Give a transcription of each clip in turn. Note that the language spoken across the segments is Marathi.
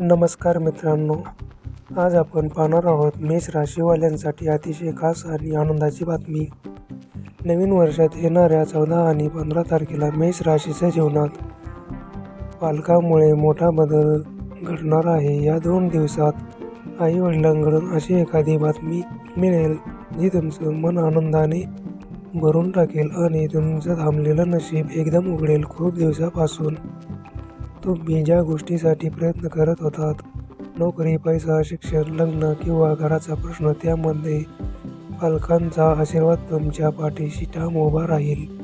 नमस्कार मित्रांनो आज आपण पाहणार आहोत मेष राशीवाल्यांसाठी अतिशय खास आणि आनंदाची बातमी. नवीन वर्षात येणाऱ्या चौदा आणि पंधरा तारखेला मेष राशीच्या जीवनात पालकामुळे मोठा बदल घडणार आहे. या दोन दिवसात आई वडिलांकडून अशी एखादी बातमी मिळेल जी तुमचं मन आनंदाने भरून टाकेल आणि तुमचं थांबलेलं नशीब एकदम उघडेल. खूप दिवसापासून तुम्ही ज्या गोष्टीसाठी प्रयत्न करत होतात. नोकरी पैसा शिक्षण लग्न किंवा घराचा प्रश्न त्यामध्ये पालकांचा आशीर्वाद तुमच्या पाठीशी ठाम उभा राहील.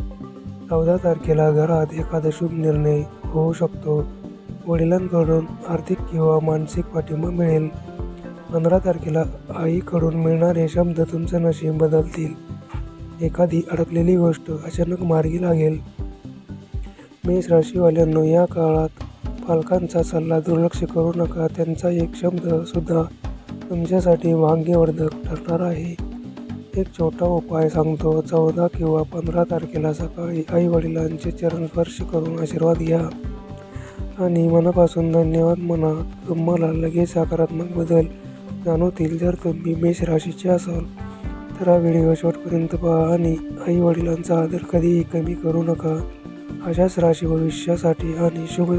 चौदा तारखेला घरात एखादा शुभ निर्णय होऊ शकतो. वडिलांकडून आर्थिक किंवा मानसिक पाठिंबा मिळेल. पंधरा तारखेला आईकडून मिळणारे शब्द तुमचं नशीब बदलतील. एखादी अडकलेली गोष्ट अचानक मार्गी लागेल. मेष राशीवाल्यांना या काळात पालकांचा सल्ला दुर्लक्ष करू नका त्यांचा एक शब्दसुद्धा तुमच्यासाठी भाग्यवर्धक ठरणार आहे. एक छोटा उपाय सांगतो चौदा किंवा पंधरा तारखेला सकाळी आई वडिलांचे चरण स्पर्श करून आशीर्वाद घ्या आणि मनापासून धन्यवाद म्हणा. तुम्हाला लगेच सकारात्मक बदल जाणवतील. जर तुम्ही मेष राशीचे असाल तर हा व्हिडिओ शेवटपर्यंत पहा आणि आई वडिलांचा आदर कधीही कमी करू नका. अशाच राशी भविष्यासाठी आणि शुभ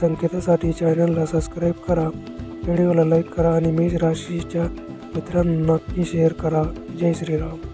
संकेतासाठी चॅनलला सबस्क्राईब करा व्हिडिओला लाईक करा आणि मेष राशीच्या मित्रांना नक्की शेअर करा. जय श्रीराम.